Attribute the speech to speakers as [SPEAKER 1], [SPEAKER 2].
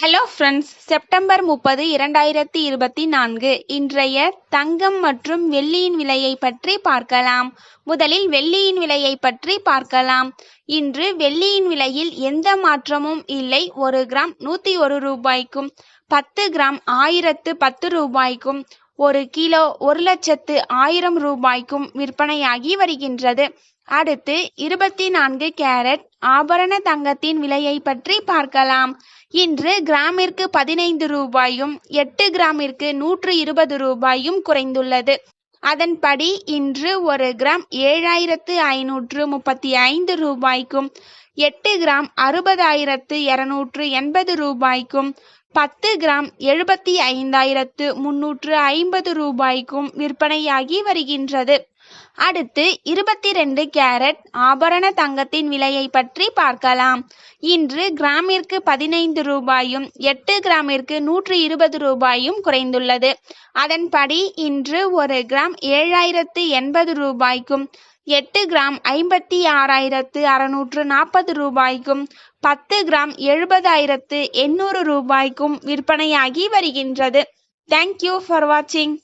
[SPEAKER 1] Hello friends September முப்பது இரண்டாயிரத்தி இருபத்தி நான்கு. இன்றைய தங்கம் மற்றும் வெள்ளியின் விலையை பற்றி பார்க்கலாம். முதலில் வெள்ளியின் விலையை பற்றி பார்க்கலாம். இன்று வெள்ளியின் விலையில் எந்த மாற்றமும் இல்லை. ஒரு கிராம் நூற்றி ஒரு ரூபாய்க்கும் பத்து கிராம் ஆயிரத்து பத்து ரூபாய்க்கும் ஒரு கிலோ ஒரு லட்சத்து ஆயிரம் ரூபாய்க்கும் விற்பனையாகி வருகின்றது. அடுத்து இருபத்தி நான்கு கேரட் ஆபரண தங்கத்தின் விலையை பற்றி பார்க்கலாம். இன்று கிராமிற்கு பதினைந்து ரூபாயும் எட்டு கிராமிற்கு நூற்று இருபது ரூபாயும் குறைந்துள்ளது. அதன்படி இன்று ஒரு கிராம் ஏழாயிரத்து ஐநூற்று முப்பத்தி ஐந்து ரூபாய்க்கும் எட்டு கிராம் அறுபதாயிரத்து இருநூற்று எண்பது ரூபாய்க்கும் பத்து கிராம் எழுபத்தி ஐந்தாயிரத்து முன்னூற்று ஐம்பது ரூபாய்க்கும் விற்பனையாகி வருகின்றது. அடுத்து இருபத்தி ரெண்டு கேரட் ஆபரண தங்கத்தின் விலையை பற்றி பார்க்கலாம். இன்று கிராமிற்கு பதினைந்து ரூபாயும் எட்டு கிராமிற்கு நூற்றி இருபது ரூபாயும் குறைந்துள்ளது. அதன்படி இன்று ஒரு கிராம் ஏழாயிரத்து எண்பது ரூபாய்க்கும் எட்டு கிராம் ஐம்பத்தி ஆறாயிரத்து அறுநூற்று நாற்பது ரூபாய்க்கும் பத்து கிராம் எழுபதாயிரத்து எண்ணூறு ரூபாய்க்கும் விற்பனையாகி வருகின்றது. தேங்க்யூ ஃபார் வாட்சிங்